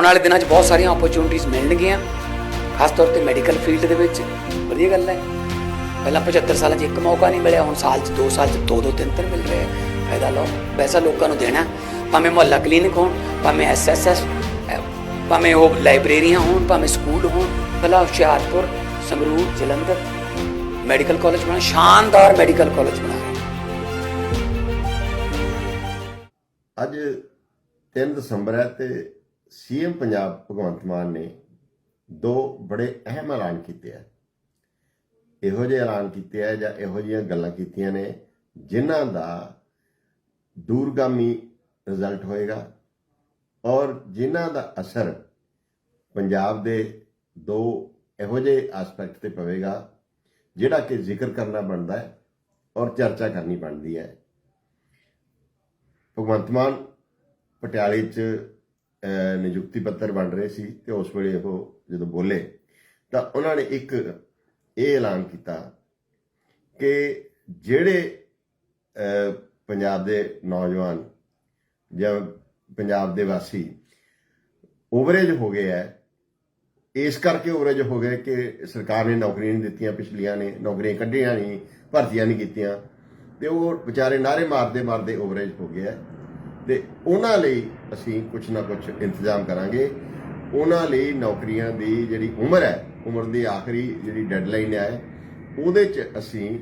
ਆਉਣ ਵਾਲੇ ਦਿਨਾਂ 'ਚ ਬਹੁਤ ਸਾਰੀਆਂ ਓਪਰਚੁਨਿਟੀਆਂ ਮਿਲਣਗੀਆਂ, ਖਾਸ ਤੌਰ ਤੇ ਮੈਡੀਕਲ ਫੀਲਡ ਦੇ ਵਿੱਚ। ਵਧੀਆ ਗੱਲ ਹੈ। ਪਹਿਲਾਂ 75 ਸਾਲਾਂ 'ਚ ਇੱਕ ਮੌਕਾ ਨਹੀਂ ਮਿਲਿਆ, ਹੁਣ ਸਾਲ 'ਚ ਦੋ, ਸਾਲ 'ਚ ਦੋ ਦੋ ਤਿੰਨ ਤਿੰਨ ਮਿਲ ਰਹੇ ਆ। ਫਾਇਦਾ ਲਓ, ਪੈਸਾ ਲੋਕਾਂ ਨੂੰ ਦੇਣਾ। ਭਾਵੇਂ ਮੁਹੱਲਾ ਕਲੀਨਿਕ ਹੋਣ, ਭਾਵੇਂ ਐਸਐਸਐਸ ਭਾਵੇਂ ਉਹ ਲਾਇਬ੍ਰੇਰੀਆਂ ਹੋਣ, ਭਾਵੇਂ ਸਕੂਲ ਹੋਣ ਭਲਾ ਹੁਸ਼ਿਆਰਪੁਰ, ਸੰਗਰੂਰ, ਜਲੰਧਰ ਮੈਡੀਕਲ ਕਾਲਜ ਬਣਾ, ਸ਼ਾਨਦਾਰ ਮੈਡੀਕਲ ਕਾਲਜ ਬਣਾ ਅੱਜ 3 ਦਸੰਬਰ ਹੈ ਤੇ ਸੀਐਮ ਪੰਜਾਬ ਭਗਵੰਤ ਮਾਨ ਨੇ ਦੋ ਬੜੇ ਅਹਿਮ ਐਲਾਨ ਕੀਤੇ ਆ। ਇਹੋ ਜਿਹੇ ਐਲਾਨ ਕੀਤੇ ਆ ਜਾਂ ਇਹੋ ਜਿਹੀਆਂ ਗੱਲਾਂ ਕੀਤੀਆਂ ਨੇ ਜਿਨ੍ਹਾਂ ਦਾ ਦੂਰਗਾਮੀ ਰਿਜ਼ਲਟ ਹੋਏਗਾ ਔਰ ਜਿਨ੍ਹਾਂ ਦਾ ਅਸਰ ਪੰਜਾਬ ਦੇ ਦੋ ਇਹੋ ਜਿਹੇ ਐਸਪੈਕਟ ਤੇ ਪਵੇਗਾ ਜਿਹੜਾ ਕਿ ਜ਼ਿਕਰ ਕਰਨਾ ਬਣਦਾ ਹੈ ਔਰ ਚਰਚਾ ਕਰਨੀ ਬਣਦੀ ਹੈ। ਭਗਵੰਤ ਮਾਨ ਪਟਿਆਲੇ 'ਚ ਨਿਯੁਕਤੀ ਪੱਤਰ ਬਣ ਰਹੇ ਸੀ ਤੇ ਉਸ ਵੇਲੇ ਉਹ ਜਦੋਂ ਬੋਲੇ ਤਾਂ ਉਹਨਾਂ ਨੇ ਇੱਕ ਇਹ ਐਲਾਨ ਕੀਤਾ ਕਿ ਜਿਹੜੇ ਪੰਜਾਬ ਦੇ ਨੌਜਵਾਨ ਜਾਂ ਪੰਜਾਬ ਦੇ ਵਾਸੀ ਓਵਰੇਜ ਹੋ ਗਏ ਹੈ, ਇਸ ਕਰਕੇ ਓਵਰੇਜ ਹੋ ਗਏ ਕਿ ਸਰਕਾਰ ਨੇ ਨੌਕਰੀਆਂ ਨਹੀਂ ਦਿੱਤੀਆਂ, ਪਿਛਲੀਆਂ ਨੇ ਨੌਕਰੀਆਂ ਕੱਢੀਆਂ ਨਹੀਂ, ਭਰਤੀਆਂ ਨਹੀਂ ਕੀਤੀਆਂ ਤੇ ਉਹ ਵਿਚਾਰੇ ਨਾਰੇ ਮਾਰਦੇ ਮਾਰਦੇ ਓਵਰੇਜ ਹੋ ਗਏ ਹੈ। ਤੇ ਉਹਨਾਂ ਲਈ ਅਸੀਂ ਕੁਝ ਨਾ ਕੁਝ ਇੰਤਜ਼ਾਮ ਕਰਾਂਗੇ। ਉਹਨਾਂ ਲਈ ਨੌਕਰੀਆਂ ਦੀ ਜਿਹੜੀ ਉਮਰ ਹੈ, ਉਮਰ ਦੀ ਆਖਰੀ ਜਿਹੜੀ ਡੈਡਲਾਈਨ ਹੈ, ਉਹਦੇ 'ਚ ਅਸੀਂ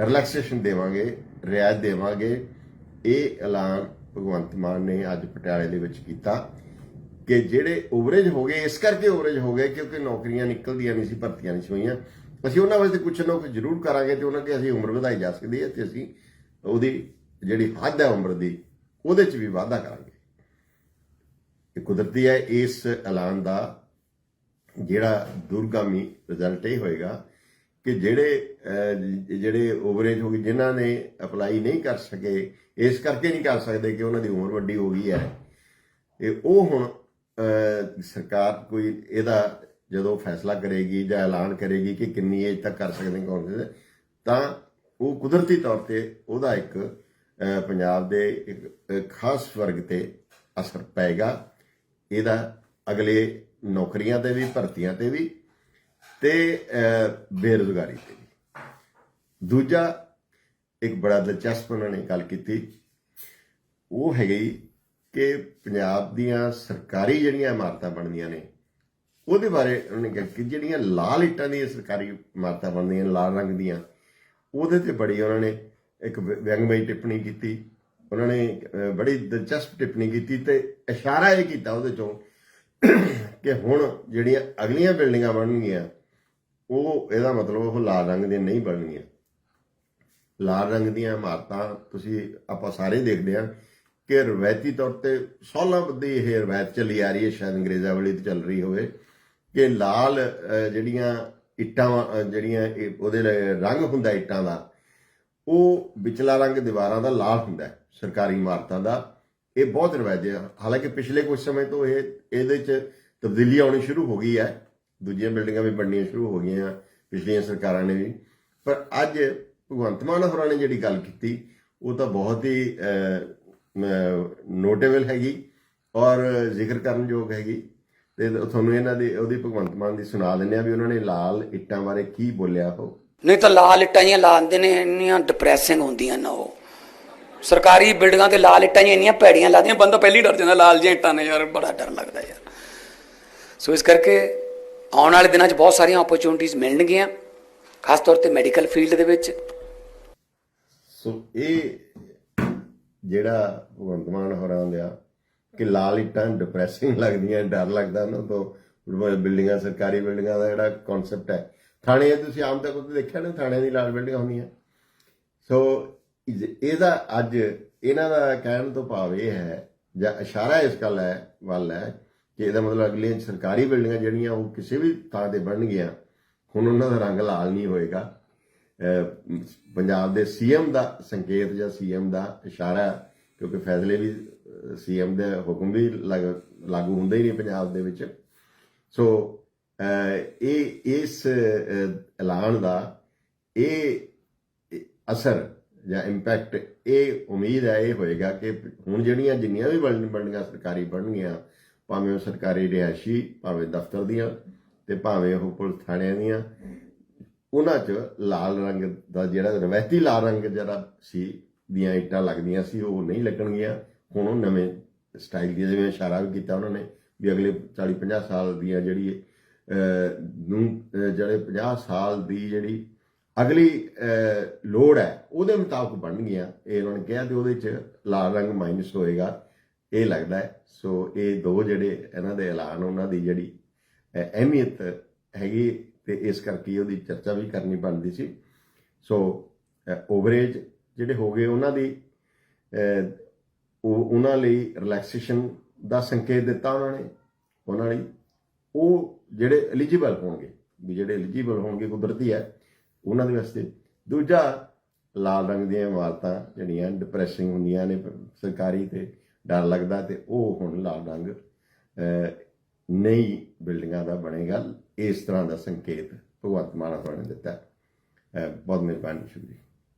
ਰਿਲੈਕਸੇਸ਼ਨ ਦੇਵਾਂਗੇ ਰਿਆਇਤ ਦੇਵਾਂਗੇ। ਇਹ ਐਲਾਨ ਭਗਵੰਤ ਮਾਨ ਨੇ ਅੱਜ ਪਟਿਆਲੇ ਦੇ ਵਿੱਚ ਕੀਤਾ ਕਿ ਜਿਹੜੇ ਓਵਰੇਜ ਹੋ ਗਏ, ਇਸ ਕਰਕੇ ਓਵਰੇਜ ਹੋ ਗਏ ਕਿਉਂਕਿ ਨੌਕਰੀਆਂ ਨਿਕਲਦੀਆਂ ਨਹੀਂ ਸੀ, ਭਰਤੀਆਂ ਨਹੀਂ ਸੀ ਹੋਈਆਂ। ਅਸੀਂ ਉਹਨਾਂ ਵਾਸਤੇ ਕੁਝ ਨਾ ਕੁਝ ਜ਼ਰੂਰ ਕਰਾਂਗੇ ਤੇ ਉਹਨਾਂ ਦੀ ਅਸੀਂ ਉਮਰ ਵਧਾਈ ਜਾ ਸਕਦੀ ਹੈ ਤੇ ਅਸੀਂ ਉਹਦੀ ਜਿਹੜੀ ਹੱਦ ਹੈ ਉਮਰ ਦੀ ਉਹਦੇ 'ਚ ਵੀ ਵਾਧਾ ਕਰਾਂਗੇ। ਇਹ ਕੁਦਰਤੀ ਹੈ, ਇਸ ਐਲਾਨ ਦਾ ਜਿਹੜਾ ਦੁਰਗਾਮੀ ਰਿਜ਼ਲਟ ਇਹ ਹੋਏਗਾ ਕਿ ਜਿਹੜੇ ਜਿਹੜੇ ਓਵਰੇਜ ਹੋ ਗਏ ਜਿਨ੍ਹਾਂ ਨੇ ਅਪਲਾਈ ਨਹੀਂ ਕਰ ਸਕੇ, ਇਸ ਕਰਕੇ ਨਹੀਂ ਕਰ ਸਕਦੇ ਕਿ ਉਹਨਾਂ ਦੀ ਉਮਰ ਵੱਡੀ ਹੋ ਗਈ ਹੈ। ਇਹ ਉਹ ਹੁਣ ਸਰਕਾਰ ਕੋਈ ਇਹਦਾ ਜਦੋਂ ਫੈਸਲਾ ਕਰੇਗੀ ਜਾਂ ਐਲਾਨ ਕਰੇਗੀ ਕਿ ਕਿੰਨੀ ਏਜ ਤੱਕ ਕਰ ਸਕਦੇ ਕਾਂਗਰਸ ਤਾਂ ਉਹ ਕੁਦਰਤੀ ਤੌਰ ਤੇ ਉਹਦਾ ਇੱਕ ਪੰਜਾਬ ਦੇ ਇੱਕ ਖਾਸ ਵਰਗ ਤੇ ਅਸਰ ਪਏਗਾ। ਇਹਦਾ ਅਗਲੇ ਨੌਕਰੀਆਂ ਤੇ ਵੀ ਭਰਤੀਆਂ ਤੇ ਵੀ ਤੇ ਅਹ, ਬੇਰੁਜ਼ਗਾਰੀ ਤੇ ਵੀ। ਦੂਜਾ ਇੱਕ ਬੜਾ ਦਿਲਚਸਪ ਉਹਨਾਂ ਨੇ ਗੱਲ ਕੀਤੀ। ਉਹ ਹੈਗੀ ਕਿ ਪੰਜਾਬ ਦੀਆਂ ਸਰਕਾਰੀ ਜਿਹੜੀਆਂ ਇਮਾਰਤਾਂ ਬਣਦੀਆਂ ਨੇ ਉਹਦੇ ਬਾਰੇ ਉਹਨਾਂ ਨੇ ਕਿਹਾ ਕਿ ਜਿਹੜੀਆਂ ਲਾਲ ਇੱਟਾਂ ਦੀਆਂ ਸਰਕਾਰੀ ਇਮਾਰਤਾਂ ਬਣਦੀਆਂ ਨੇ ਲਾਲ ਰੰਗ ਦੀਆਂ ਉਹਦੇ ਤੇ ਬੜੀ ਉਹਨਾਂ ਨੇ ਇੱਕ ਵਿਅੰਗਮਈ ਟਿੱਪਣੀ ਕੀਤੀ। ਉਹਨਾਂ ਨੇ ਬੜੀ ਦਿਲਚਸਪ ਟਿੱਪਣੀ ਕੀਤੀ ਤੇ ਇਸ਼ਾਰਾ ਇਹ ਕੀਤਾ ਉਹਦੇ ਚੋਂ ਕਿ ਹੁਣ ਜਿਹੜੀਆਂ ਅਗਲੀਆਂ ਬਿਲਡਿੰਗਾਂ ਬਣਨਗੀਆਂ ਉਹ ਇਹਦਾ ਮਤਲਬ ਉਹ ਲਾਲ ਰੰਗ ਦੀਆਂ ਨਹੀਂ ਬਣਨਗੀਆਂ। ਲਾਲ ਰੰਗ ਦੀਆਂ ਇਮਾਰਤਾਂ ਤੁਸੀਂ ਆਪਾਂ ਸਾਰੇ ਦੇਖਦੇ ਹਾਂ ਕਿ ਰਵਾਇਤੀ ਤੌਰ ਤੇ ਸਾਲਾਂ ਬੱਧੀ ਇਹ ਰਵਾਇਤ ਚੱਲੀ ਆ ਰਹੀ ਹੈ ਸ਼ਾਇਦ ਅੰਗਰੇਜ਼ਾਂ ਵਾਲੀ ਤੇ ਚੱਲ ਰਹੀ ਹੋਵੇ ਕਿ ਲਾਲ ਜਿਹੜੀਆਂ ਇੱਟਾਂ ਅਹ, ਜਿਹੜੀਆਂ ਉਹਦੇ ਰੰਗ ਹੁੰਦਾ ਇੱਟਾਂ ਦਾ ਉਹ ਵਿਚਲਾ ਰੰਗ ਦੀਵਾਰਾਂ ਦਾ ਲਾਲ ਹੁੰਦਾ ਸਰਕਾਰੀ ਇਮਾਰਤਾਂ ਦਾ। ਇਹ ਬਹੁਤ ਰਿਵਾਜ ਹੈ। ਹਾਲਾਂਕਿ ਪਿਛਲੇ ਕੁਝ ਸਮੇਂ ਤੋਂ ਇਹ, ਇਹਦੇ 'ਚ ਤਬਦੀਲੀ ਆਉਣੀ ਸ਼ੁਰੂ ਹੋ ਗਈ ਹੈ। ਦੂਜੀਆਂ ਬਿਲਡਿੰਗਾਂ ਵੀ ਬਣਨੀਆਂ ਸ਼ੁਰੂ ਹੋ ਗਈਆਂ, ਪਿਛਲੀਆਂ ਸਰਕਾਰਾਂ ਨੇ ਵੀ। ਪਰ ਅੱਜ ਭਗਵੰਤ ਮਾਨ ਹੋਰਾਂ ਨੇ ਜਿਹੜੀ ਗੱਲ ਕੀਤੀ, ਉਹ ਤਾਂ ਬਹੁਤ ਹੀ ਨੋਟੇਬਲ ਹੈਗੀ ਔਰ ਜ਼ਿਕਰ ਕਰਨ ਯੋਗ ਹੈਗੀ। ਤੇ ਤੁਹਾਨੂੰ ਇਹਨਾਂ ਦੀ, ਉਹਦੀ ਭਗਵੰਤ ਮਾਨ ਦੀ ਸੁਣਾ ਦਿੰਦੇ ਆ ਵੀ ਉਹਨਾਂ ਨੇ ਲਾਲ ਇੱਟਾਂ ਬਾਰੇ ਕੀ ਬੋਲਿਆ ਉਹ। ਨਹੀਂ ਤਾਂ ਲਾਲ ਇੱਟਾਂ ਜੀਆਂ ਲਾਉਂਦੇ ਨੇ, ਇੰਨੀਆਂ ਡਿਪਰੈਸਿੰਗ ਹੁੰਦੀਆਂ ਨਾ ਉਹ। ਸਰਕਾਰੀ ਬਿਲਡਿੰਗਾਂ ਤੇ ਲਾਲ ਇੱਟਾਂ ਜੀਆਂ ਇੰਨੀਆਂ ਭੈੜੀਆਂ ਲੱਗਦੀਆਂ ਬੰਦਾ ਪਹਿਲੀ ਡਰ ਜਾਂਦਾ ਲਾਲ ਜਿਹੀਆਂ ਇੱਟਾਂ ਨੇ ਯਾਰ, ਬੜਾ ਡਰ ਲੱਗਦਾ ਯਾਰ। ਸੋ ਇਸ ਕਰਕੇ ਆਉਣ ਵਾਲੇ ਦਿਨਾਂ 'ਚ ਬਹੁਤ ਸਾਰੀਆਂ ਓਪਰਚੁਨਿਟੀਆਂ ਮਿਲਣਗੀਆਂ, ਖਾਸ ਤੌਰ ਤੇ ਮੈਡੀਕਲ ਫੀਲਡ ਦੇ ਵਿੱਚ। ਸੋ ਇਹ ਜਿਹੜਾ ਭਗਵੰਤ ਮਾਨ ਹੋਰਾਂ ਦਾ ਕਿ ਲਾਲ ਇੱਟਾਂ ਡਿਪਰੈਸਿੰਗ ਲੱਗਦੀਆਂ, ਡਰ ਲੱਗਦਾ ਉਹਨਾਂ ਤੋਂ। ਬਿਲਡਿੰਗਾਂ, ਸਰਕਾਰੀ ਬਿਲਡਿੰਗਾਂ ਦਾ ਜਿਹੜਾ ਕਨਸੈਪਟ ਹੈ ਥਾਣੇ ਤੁਸੀਂ ਆਮ ਤੱਕ ਉੱਤੇ ਦੇਖਿਆ ਨਾ, ਥਾਣਿਆਂ ਦੀ ਲਾਲ ਬਿਲਡਿੰਗਾਂ ਹੁੰਦੀਆਂ। ਸੋ ਇਹਦਾ ਅੱਜ ਇਹਨਾਂ ਦਾ ਕਹਿਣ ਤੋਂ ਭਾਵ ਇਹ ਹੈ, ਜਾਂ ਇਸ਼ਾਰਾ ਇਸ ਗੱਲ ਹੈ, ਵੱਲ ਹੈ, ਕਿ ਇਹਦਾ ਮਤਲਬ ਅਗਲੀਆਂ ਸਰਕਾਰੀ ਬਿਲਡਿੰਗਾਂ ਜਿਹੜੀਆਂ, ਉਹ ਕਿਸੇ ਵੀ ਥਾਂ ਤੇ ਬਣਨਗੀਆਂ, ਹੁਣ ਉਹਨਾਂ ਦਾ ਰੰਗ ਲਾਲ ਨਹੀਂ ਹੋਏਗਾ। ਪੰਜਾਬ ਦੇ ਸੀਐਮ ਦਾ ਸੰਕੇਤ ਜਾਂ ਸੀਐਮ ਦਾ ਇਸ਼ਾਰਾ, ਕਿਉਂਕਿ ਫੈਸਲੇ ਵੀ ਸੀਐਮ ਦੇ ਹੁਕਮ ਵੀ ਲਾਗ- ਲਾਗੂ ਹੁੰਦੇ ਹੀ ਨਹੀਂ ਪੰਜਾਬ ਦੇ ਵਿੱਚ। ਸੋ ਅਹ ਇਹ ਇਸ ਐਲਾਨ ਦਾ ਇਹ ਅਸਰ ਜਾਂ ਇੰਪੈਕਟ ਇਹ ਉਮੀਦ ਹੈ, ਇਹ ਹੋਏਗਾ ਕਿ ਹੁਣ ਜਿਹੜੀਆਂ, ਜਿੰਨੀਆਂ ਵੀ ਬਿਲਡਿੰਗ ਬਣਨੀਆਂ ਸਰਕਾਰੀ ਬਣਨਗੀਆਂ, ਭਾਵੇਂ ਉਹ ਸਰਕਾਰੀ ਰਿਹਾਇਸ਼ੀ, ਭਾਵੇਂ ਦਫ਼ਤਰ ਦੀਆਂ ਤੇ ਭਾਵੇਂ ਉਹ ਪੁਲਿਸ ਥਾਣਿਆਂ ਦੀਆਂ, ਉਹਨਾਂ 'ਚ ਲਾਲ ਰੰਗ ਦਾ ਜਿਹੜਾ ਰਵਾਇਤੀ ਲਾਲ ਰੰਗ ਜਿਹੜਾ ਸੀ, ਦੀਆਂ ਇੱਟਾਂ ਲੱਗਦੀਆਂ ਸੀ, ਉਹ ਨਹੀਂ ਲੱਗਣਗੀਆਂ। ਹੁਣ ਉਹ ਨਵੇਂ ਸਟਾਈਲ ਦੀ ਜਿਵੇਂ ਇਸ਼ਾਰਾ ਵੀ ਕੀਤਾ ਉਹਨਾਂ ਨੇ ਵੀ ਅਗਲੇ 40 50 ਸਾਲ ਦੀਆਂ ਜਿਹੜੀ ਨੂੰ ਜਿਹੜੇ 50 ਸਾਲ ਦੀ ਜਿਹੜੀ ਅਗਲੀ ਲੋੜ ਹੈ, ਉਹਦੇ ਮੁਤਾਬਕ ਬਣਨਗੀਆਂ। ਇਹ ਉਹਨਾਂ ਨੇ ਕਿਹਾ ਤੇ ਉਹਦੇ 'ਚ ਲਾਲ ਰੰਗ ਮਾਈਨਸ ਹੋਏਗਾ। ਇਹ ਲੱਗਦਾ ਹੈ। ਸੋ ਇਹ ਦੋ ਜਿਹੜੇ ਇਹਨਾਂ ਦੇ ਐਲਾਨ ਉਹਨਾਂ ਦੀ ਜਿਹੜੀ ਅਹਿਮੀਅਤ ਹੈਗੀ ਤੇ ਇਸ ਕਰਕੇ ਉਹਦੀ ਚਰਚਾ ਵੀ ਕਰਨੀ ਬਣਦੀ ਸੀ। ਸੋ ਓਵਰੇਜ ਜਿਹੜੇ ਹੋ ਗਏ ਉਹਨਾਂ ਦੀ ਉਹ ਉਹਨਾਂ ਲਈ ਰਿਲੈਕਸੇਸ਼ਨ ਦਾ ਸੰਕੇਤ ਦਿੱਤਾ ਉਹਨਾਂ ਨੇ, ਉਹਨਾਂ ਲਈ। ਉਹ ਜਿਹੜੇ ਐਲੀਜੀਬਲ ਹੋਣਗੇ, ਵੀ ਜਿਹੜੇ ਐਲੀਜੀਬਲ ਹੋਣਗੇ ਕੁਦਰਤੀ ਹੈ, ਉਹਨਾਂ ਦੇ ਵਾਸਤੇ। ਦੂਜਾ, ਲਾਲ ਰੰਗ ਦੀਆਂ ਇਮਾਰਤਾਂ ਜਿਹੜੀਆਂ ਡਿਪਰੈਸਿੰਗ ਹੁੰਦੀਆਂ ਨੇ, ਸਰਕਾਰੀ ਤੇ ਡਰ ਲੱਗਦਾ ਤੇ ਉਹ ਹੁਣ ਲਾਲ ਰੰਗ ਨਈ ਬਿਲਡਿੰਗਾਂ ਦਾ ਬਣੇਗਾ। ਇਸ ਤਰ੍ਹਾਂ ਦਾ ਸੰਕੇਤ ਭਗਵੰਤ ਮਾਨ ਹੋਰਾਂ ਨੇ ਦਿੱਤਾ। ਬਹੁਤ ਮਿਹਰਬਾਨੀ ਸ਼ੁਕਰੀਆ।